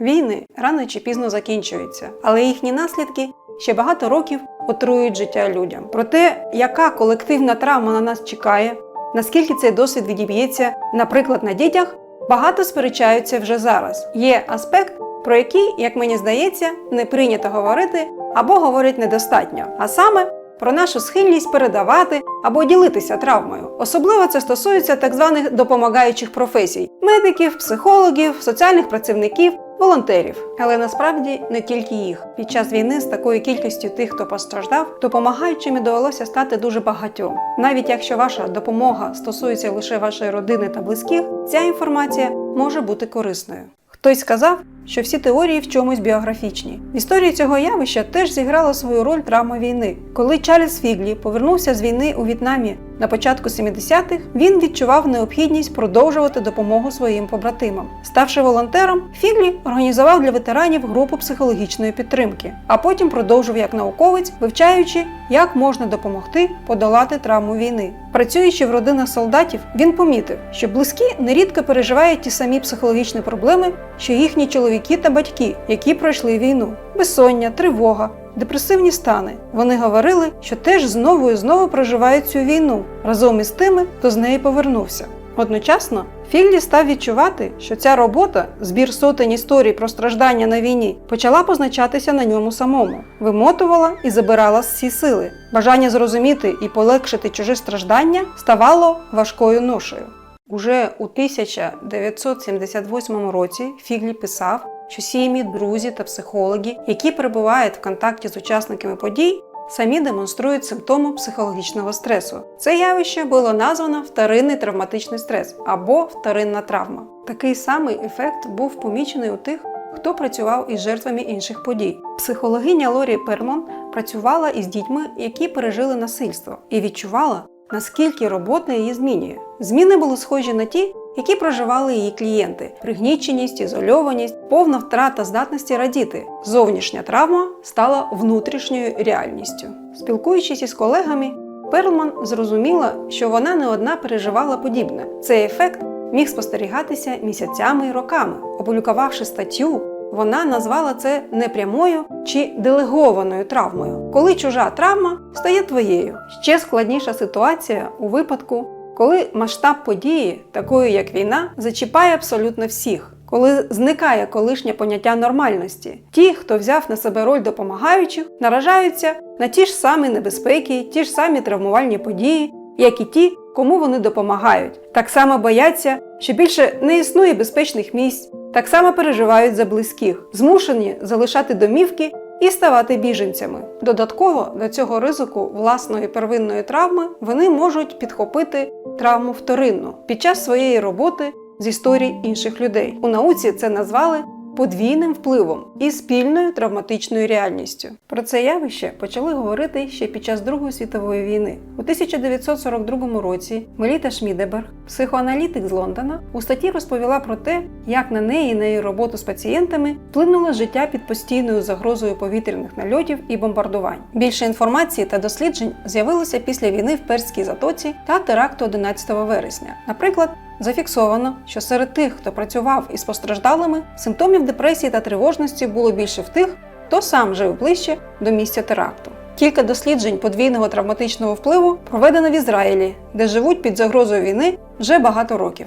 Війни рано чи пізно закінчуються, але їхні наслідки ще багато років отруюють життя людям. Про те, яка колективна травма на нас чекає, наскільки цей досвід відіб'ється, наприклад, на дітях, багато сперечаються вже зараз. Є аспект, про який, як мені здається, не прийнято говорити або говорять недостатньо, а саме про нашу схильність передавати або ділитися травмою. Особливо це стосується так званих допомагаючих професій медиків, психологів, соціальних працівників. Волонтерів, але насправді не тільки їх. Під час війни з такою кількістю тих, хто постраждав, допомагаючими довелося стати дуже багатьом. Навіть якщо ваша допомога стосується лише вашої родини та близьких, ця інформація може бути корисною. Хтось сказав, що всі теорії в чомусь біографічні. В історії цього явища теж зіграла свою роль травма війни. Коли Чарльз Фіглі повернувся з війни у В'єтнамі на початку 70-х, він відчував необхідність продовжувати допомогу своїм побратимам. Ставши волонтером, Фіглі організував для ветеранів групу психологічної підтримки, а потім продовжив як науковець, вивчаючи, як можна допомогти подолати травму війни. Працюючи в родинах солдатів, він помітив, що близькі нерідко переживають ті самі психологічні проблеми, що їхні чоловіки та батьки, які пройшли війну: безсоння, тривога, депресивні стани. Вони говорили, що теж знову і знову проживають цю війну разом із тими, хто з неї повернувся. Одночасно Філлі став відчувати, що ця робота, збір сотень історій про страждання на війні, почала позначатися на ньому самому, вимотувала і забирала всі сили. Бажання зрозуміти і полегшити чуже страждання ставало важкою ношею. Уже у 1978 році Фіглі писав, що сім'ї, друзі та психологи, які перебувають в контакті з учасниками подій, самі демонструють симптоми психологічного стресу. Це явище було названо вторинний травматичний стрес або вторинна травма. Такий самий ефект був помічений у тих, хто працював із жертвами інших подій. Психологиня Лорі Пермон працювала із дітьми, які пережили насильство, і відчувала, наскільки робота її змінює. Зміни були схожі на ті, які проживали її клієнти: пригніченість, ізольованість, повна втрата здатності радіти. Зовнішня травма стала внутрішньою реальністю. Спілкуючись із колегами, Перлман зрозуміла, що вона не одна переживала подібне. Цей ефект міг спостерігатися місяцями і роками. Опублікувавши статтю, вона назвала це непрямою чи делегованою травмою, коли чужа травма стає твоєю. Ще складніша ситуація у випадку, коли масштаб події, такої як війна, зачіпає абсолютно всіх. Коли зникає колишнє поняття нормальності, ті, хто взяв на себе роль допомагаючих, наражаються на ті ж самі небезпеки, ті ж самі травмувальні події, як і ті, кому вони допомагають. Так само бояться, що більше не існує безпечних місць, так само переживають за близьких, змушені залишати домівки і ставати біженцями. Додатково до цього ризику власної первинної травми вони можуть підхопити травму вторинну під час своєї роботи з історій інших людей. У науці це назвали подвійним впливом і спільною травматичною реальністю. Про це явище почали говорити ще під час Другої світової війни. У 1942 році Меліта Шмідеберг, психоаналітик з Лондона, у статті розповіла про те, як на неї і на її роботу з пацієнтами вплинуло життя під постійною загрозою повітряних нальотів і бомбардувань. Більше інформації та досліджень з'явилося після війни в Перській затоці та теракту 11 вересня. Наприклад, Зафіксовано, що серед тих, хто працював із постраждалими, симптомів депресії та тривожності було більше в тих, хто сам жив ближче до місця теракту. Кілька досліджень подвійного травматичного впливу проведено в Ізраїлі, де живуть під загрозою війни вже багато років.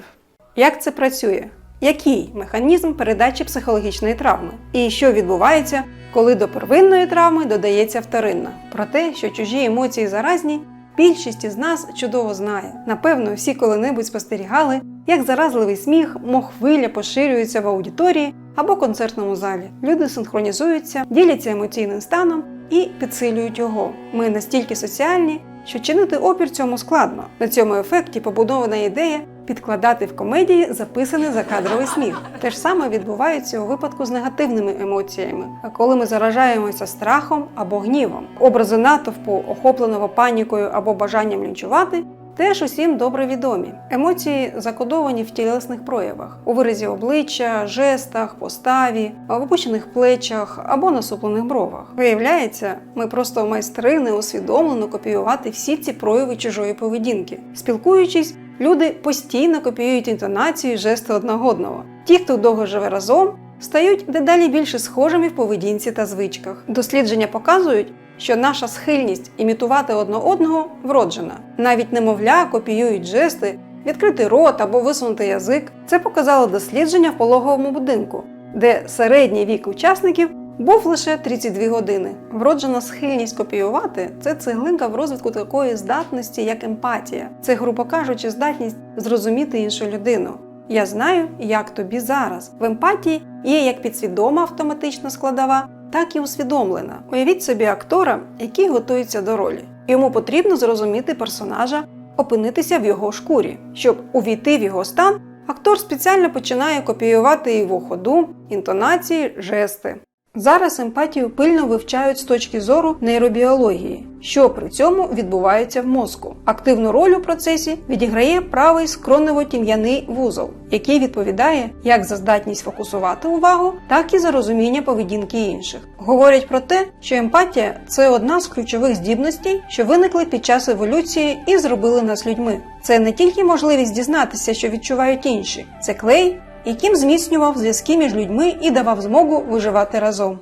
Як це працює? Який механізм передачі психологічної травми? І що відбувається, коли до первинної травми додається вторинна? Про те, що чужі емоції заразні, Більшість із нас чудово знає. Напевно, всі коли-небудь спостерігали, як заразливий сміх, мов хвиля поширюється в аудиторії або концертному залі. Люди синхронізуються, діляться емоційним станом і підсилюють його. Ми настільки соціальні, що чинити опір цьому складно. На цьому ефекті побудована ідея підкладати в комедії записаний закадровий сміх. Те ж саме відбувається у випадку з негативними емоціями, коли ми заражаємося страхом або гнівом. Образи натовпу, охопленого панікою або бажанням лінчувати. Теж усім добре відомі. Емоції закодовані в тілесних проявах у виразі обличчя, жестах, поставі, в опущених плечах або насуплених бровах. Виявляється, ми просто майстри неусвідомлено копіювати всі ці прояви чужої поведінки. Спілкуючись, люди постійно копіюють інтонацію і жести одногодного. Ті, хто довго живе разом, стають дедалі більше схожими в поведінці та звичках. Дослідження показують, що наша схильність імітувати одне одного вроджена. Навіть немовля копіюють жести, відкритий рот або висунутий язик. Це показало дослідження в пологовому будинку, де середній вік учасників був лише 32 години. Вроджена схильність копіювати це цеглинка в розвитку такої здатності, як емпатія. Це, грубо кажучи, здатність зрозуміти іншу людину. Я знаю, як тобі зараз. В емпатії є як підсвідома автоматична складова, так і усвідомлена. Уявіть собі актора, який готується до ролі. Йому потрібно зрозуміти персонажа, опинитися в його шкурі. Щоб увійти в його стан, актор спеціально починає копіювати його ходу, інтонації, жести. Зараз емпатію пильно вивчають з точки зору нейробіології, що при цьому відбувається в мозку. Активну роль у процесі відіграє правий скронево-тім'яний вузол, який відповідає як за здатність фокусувати увагу, так і за розуміння поведінки інших. Говорять про те, що емпатія це одна з ключових здібностей, що виникли під час еволюції і зробили нас людьми. Це не тільки можливість дізнатися, що відчувають інші, це клей яким зміцнював зв'язки між людьми і давав змогу виживати разом.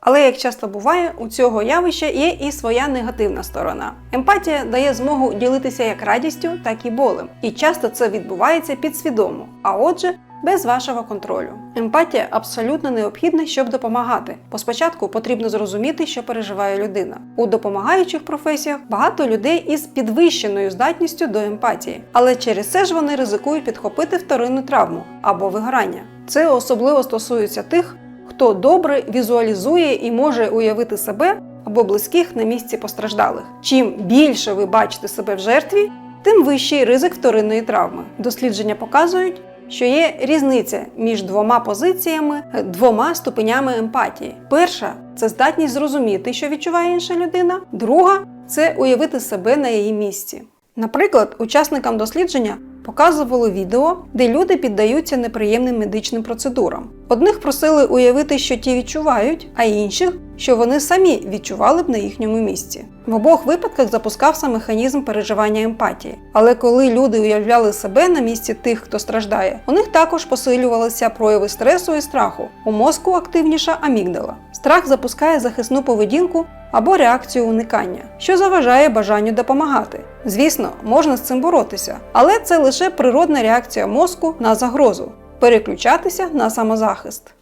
Але як часто буває, у цього явища є і своя негативна сторона. Емпатія дає змогу ділитися як радістю, так і болем. І часто це відбувається підсвідомо, а отже, без вашого контролю. Емпатія абсолютно необхідна, щоб допомагати. Бо спочатку потрібно зрозуміти, що переживає людина. У допомагаючих професіях багато людей із підвищеною здатністю до емпатії, але через це ж вони ризикують підхопити вторинну травму або вигорання. Це особливо стосується тих, хто добре візуалізує і може уявити себе або близьких на місці постраждалих. Чим більше ви бачите себе в жертві, тим вищий ризик вторинної травми. Дослідження показують, що є різниця між двома позиціями, двома ступенями емпатії. Перша це здатність зрозуміти, що відчуває інша людина, друга це уявити себе на її місці. Наприклад, учасникам дослідження показували відео, де люди піддаються неприємним медичним процедурам. Одних просили уявити, що ті відчувають, а інших, що вони самі відчували б на їхньому місці. В обох випадках запускався механізм переживання емпатії. Але коли люди уявляли себе на місці тих, хто страждає, у них також посилювалися прояви стресу і страху. У мозку активніша амігдала. Страх запускає захисну поведінку або реакцію уникання, що заважає бажанню допомагати. Звісно, можна з цим боротися, але це лише природна реакція мозку на загрозу переключатися на самозахист.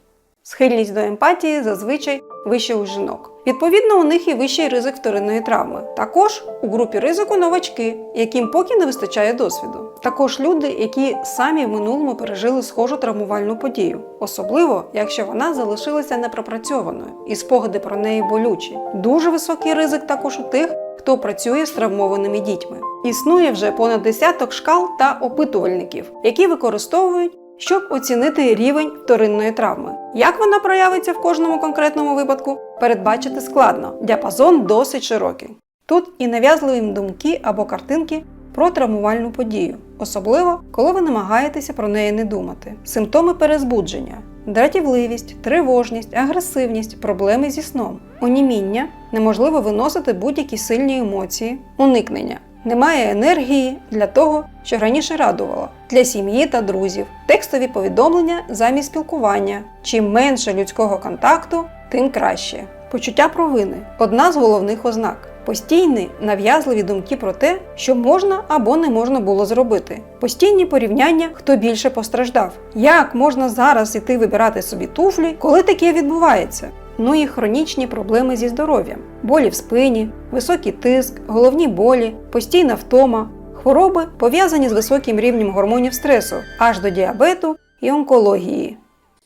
Схильність до емпатії зазвичай вища у жінок. Відповідно, у них і вищий ризик вторинної травми. Також у групі ризику новачки, яким поки не вистачає досвіду. Також люди, які самі в минулому пережили схожу травмувальну подію, особливо якщо вона залишилася непропрацьованою і спогади про неї болючі. Дуже високий ризик також у тих, хто працює з травмованими дітьми. Існує вже понад десяток шкал та опитувальників, які використовують щоб оцінити рівень вторинної травми. Як вона проявиться в кожному конкретному випадку, передбачити складно, діапазон досить широкий. Тут і нав'язливі думки або картинки про травмувальну подію, особливо коли ви намагаєтеся про неї не думати. Симптоми перезбудження, дратівливість, тривожність, агресивність, проблеми зі сном, оніміння, неможливо виносити будь-які сильні емоції, уникнення. Немає енергії для того, що раніше радувало, для сім'ї та друзів, текстові повідомлення замість спілкування. Чим менше людського контакту, тим краще. Почуття провини одна з головних ознак. Постійні нав'язливі думки про те, що можна або не можна було зробити. Постійні порівняння, хто більше постраждав. Як можна зараз іти вибирати собі туфлі, коли таке відбувається? ну і хронічні проблеми зі здоров'ям, болі в спині, високий тиск, головні болі, постійна втома, хвороби пов'язані з високим рівнем гормонів стресу, аж до діабету і онкології.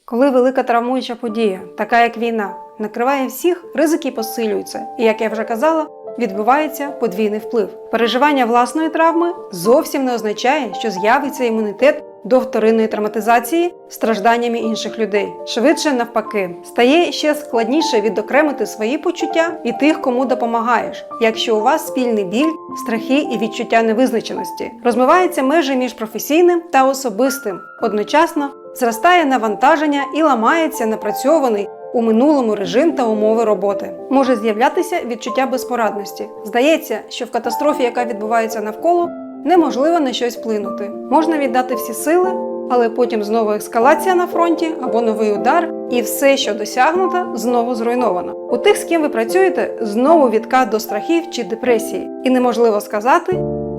Коли велика травмуюча подія, така як війна, накриває всіх, ризики посилюються, і, як я вже казала, відбувається подвійний вплив. Переживання власної травми зовсім не означає, що з'явиться імунітет до вторинної травматизації стражданнями інших людей. Швидше навпаки, стає ще складніше відокремити свої почуття і тих, кому допомагаєш, якщо у вас спільний біль, страхи і відчуття невизначеності. Розмиваються межі між професійним та особистим. Одночасно зростає навантаження і ламається напрацьований. У минулому режим та умови роботи може з'являтися відчуття безпорадності. Здається, що в катастрофі, яка відбувається навколо, неможливо на щось вплинути. Можна віддати всі сили, але потім знову ескалація на фронті або новий удар, і все, що досягнуто, знову зруйновано. У тих, з ким ви працюєте, знову відкат до страхів чи депресії, і неможливо сказати,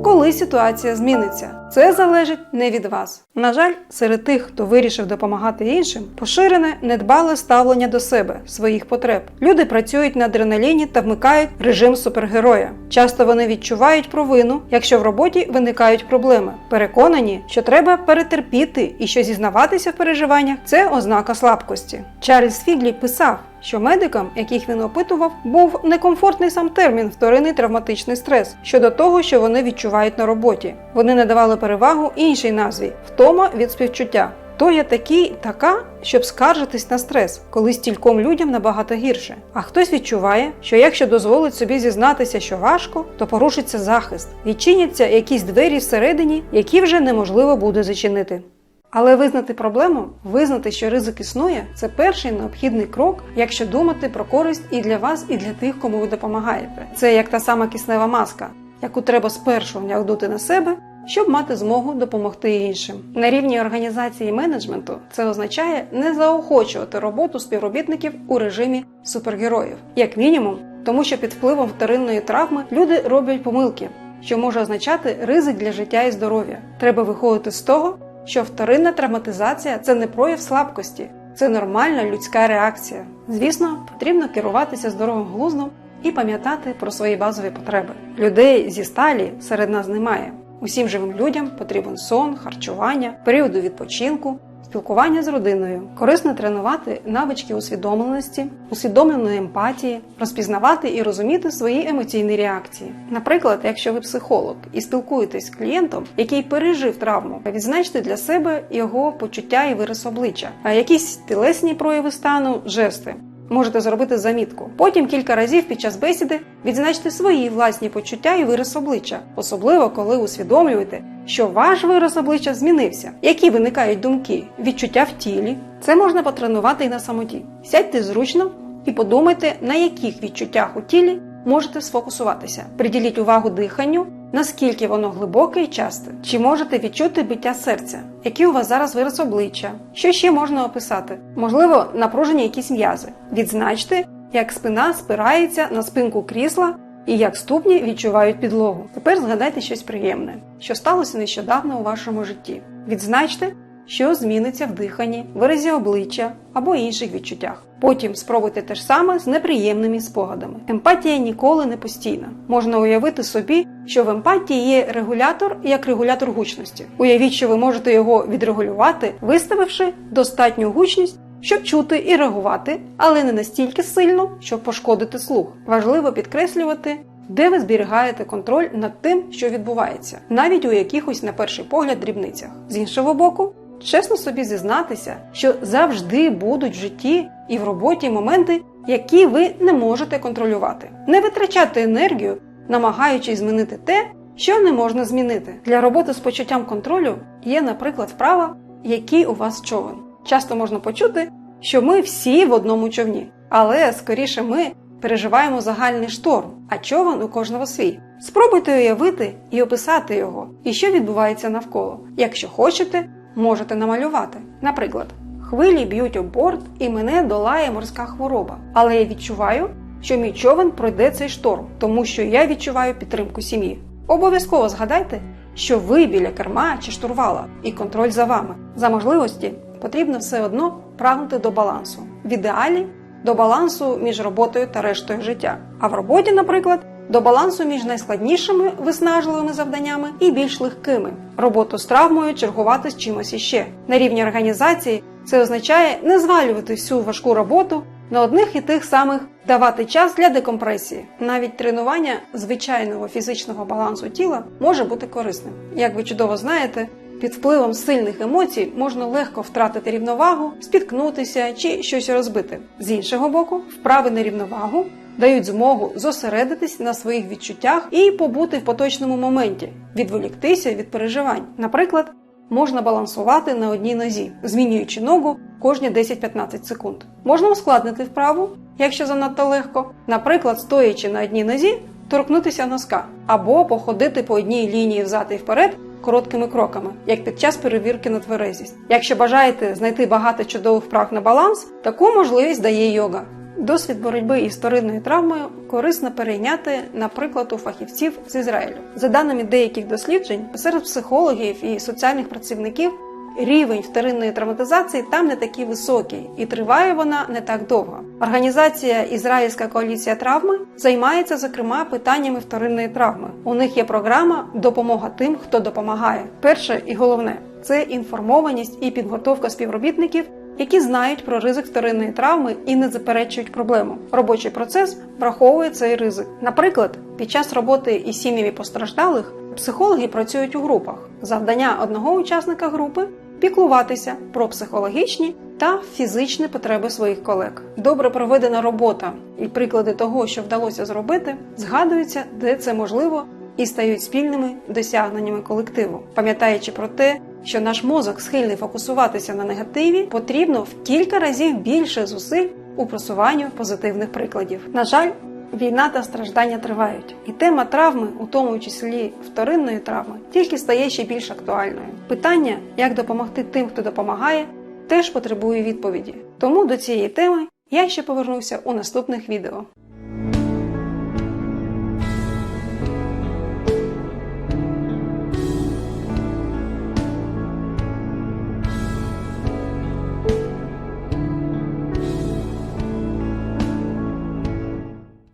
коли ситуація зміниться. Це залежить не від вас. На жаль, серед тих, хто вирішив допомагати іншим, поширене недбале ставлення до себе, своїх потреб. Люди працюють на адреналіні та вмикають режим супергероя. Часто вони відчувають провину, якщо в роботі виникають проблеми. Переконані, що треба перетерпіти і що зізнаватися в переживаннях це ознака слабкості. Чарльз Фіглі писав. Що медикам, яких він опитував, був некомфортний сам термін вторинний травматичний стрес щодо того, що вони відчувають на роботі. Вони надавали перевагу іншій назві втома від співчуття. То я такий, така, щоб скаржитись на стрес, коли стільком людям набагато гірше. А хтось відчуває, що якщо дозволить собі зізнатися, що важко, то порушиться захист, відчиняться якісь двері всередині, які вже неможливо буде зачинити. Але визнати проблему, визнати, що ризик існує, це перший необхідний крок, якщо думати про користь і для вас, і для тих, кому ви допомагаєте. Це як та сама киснева маска, яку треба спершу вдягнути на себе, щоб мати змогу допомогти іншим. На рівні організації менеджменту це означає не заохочувати роботу співробітників у режимі супергероїв, як мінімум, тому що під впливом вторинної травми люди роблять помилки, що може означати ризик для життя і здоров'я. Треба виходити з того що вторинна травматизація це не прояв слабкості, це нормальна людська реакція. Звісно, потрібно керуватися здоровим глуздом і пам'ятати про свої базові потреби. Людей зі сталі серед нас немає. Усім живим людям потрібен сон, харчування, періоди відпочинку, спілкування з родиною, корисно тренувати навички усвідомленості, усвідомленої емпатії, розпізнавати і розуміти свої емоційні реакції. Наприклад, якщо ви психолог і спілкуєтесь з клієнтом, який пережив травму, відзначте для себе його почуття і вираз обличчя, якісь тілесні прояви стану, жести. Можете зробити замітку. Потім кілька разів під час бесіди відзначте свої власні почуття і вираз обличчя, особливо коли усвідомлюєте, що ваш вираз обличчя змінився. Які виникають думки, відчуття в тілі. Це можна потренувати і на самоті. Сядьте зручно і подумайте, на яких відчуттях у тілі можете сфокусуватися. Приділіть увагу диханню. Наскільки воно глибоке і часте? Чи можете відчути биття серця? Які у вас зараз вираз обличчя? Що ще можна описати? Можливо, напружені якісь м'язи. Відзначте, як спина спирається на спинку крісла і як ступні відчувають підлогу. Тепер згадайте щось приємне, що сталося нещодавно у вашому житті. Відзначте, що зміниться в диханні, виразі обличчя або інших відчуттях. Потім спробуйте те ж саме з неприємними спогадами. Емпатія ніколи не постійна. Можна уявити собі, що в емпатії є регулятор як регулятор гучності. Уявіть, що ви можете його відрегулювати, виставивши достатню гучність. Щоб чути і реагувати, але не настільки сильно, щоб пошкодити слух. Важливо підкреслювати, де ви зберігаєте контроль над тим, що відбувається, навіть у якихось, на перший погляд, дрібницях. З іншого боку, чесно собі зізнатися, що завжди будуть в житті і в роботі моменти, які ви не можете контролювати. Не витрачати енергію, намагаючись змінити те, що не можна змінити. Для роботи з почуттям контролю є, наприклад, вправа, який у вас човен. Часто можна почути, що ми всі в одному човні, але скоріше ми переживаємо загальний шторм, а човен у кожного свій. Спробуйте уявити і описати його, і що відбувається навколо. Якщо хочете, можете намалювати. Наприклад, хвилі б'ють об борт і мене долає морська хвороба. Але я відчуваю, що мій човен пройде цей шторм, тому що я відчуваю підтримку сім'ї. Обов'язково згадайте, що ви біля керма чи штурвала, і контроль за вами. За можливості потрібно все одно прагнути до балансу. В ідеалі до балансу між роботою та рештою життя. А в роботі, наприклад, до балансу між найскладнішими виснажливими завданнями і більш легкими. Роботу з травмою чергувати з чимось іще. На рівні організації це означає не звалювати всю важку роботу на одних і тих самих давати час для декомпресії. Навіть тренування звичайного фізичного балансу тіла може бути корисним. Як ви чудово знаєте, під впливом сильних емоцій можна легко втратити рівновагу, спіткнутися чи щось розбити. З іншого боку, вправи на рівновагу дають змогу зосередитись на своїх відчуттях і побути в поточному моменті, відволіктися від переживань. Наприклад, можна балансувати на одній нозі, змінюючи ногу кожні 10-15 секунд. Можна ускладнити вправу, якщо занадто легко, наприклад, стоячи на одній нозі, торкнутися носка або походити по одній лінії взад і вперед короткими кроками, як під час перевірки на тверезість. Якщо бажаєте знайти багато чудових вправ на баланс, таку можливість дає йога. Досвід боротьби із вторинною травмою корисно перейняти, наприклад, у фахівців з Ізраїлю. За даними деяких досліджень, серед психологів і соціальних працівників рівень вторинної травматизації там не такий високий, і триває вона не так довго. Організація Ізраїльська коаліція травми займається зокрема питаннями вторинної травми. У них є програма Допомога тим, хто допомагає. Перше і головне це інформованість і підготовка співробітників які знають про ризик вторинної травми і не заперечують проблему. Робочий процес враховує цей ризик. Наприклад, під час роботи із сім'ями постраждалих психологи працюють у групах. Завдання одного учасника групи піклуватися про психологічні та фізичні потреби своїх колег. Добре проведена робота і приклади того, що вдалося зробити, згадуються, де це можливо, і стають спільними досягненнями колективу, пам'ятаючи про те, що наш мозок схильний фокусуватися на негативі, потрібно в кілька разів більше зусиль у просуванню позитивних прикладів. На жаль, війна та страждання тривають, і тема травми, у тому числі вторинної травми, тільки стає ще більш актуальною. Питання, як допомогти тим, хто допомагає, теж потребує відповіді. Тому до цієї теми я ще повернуся у наступних відео.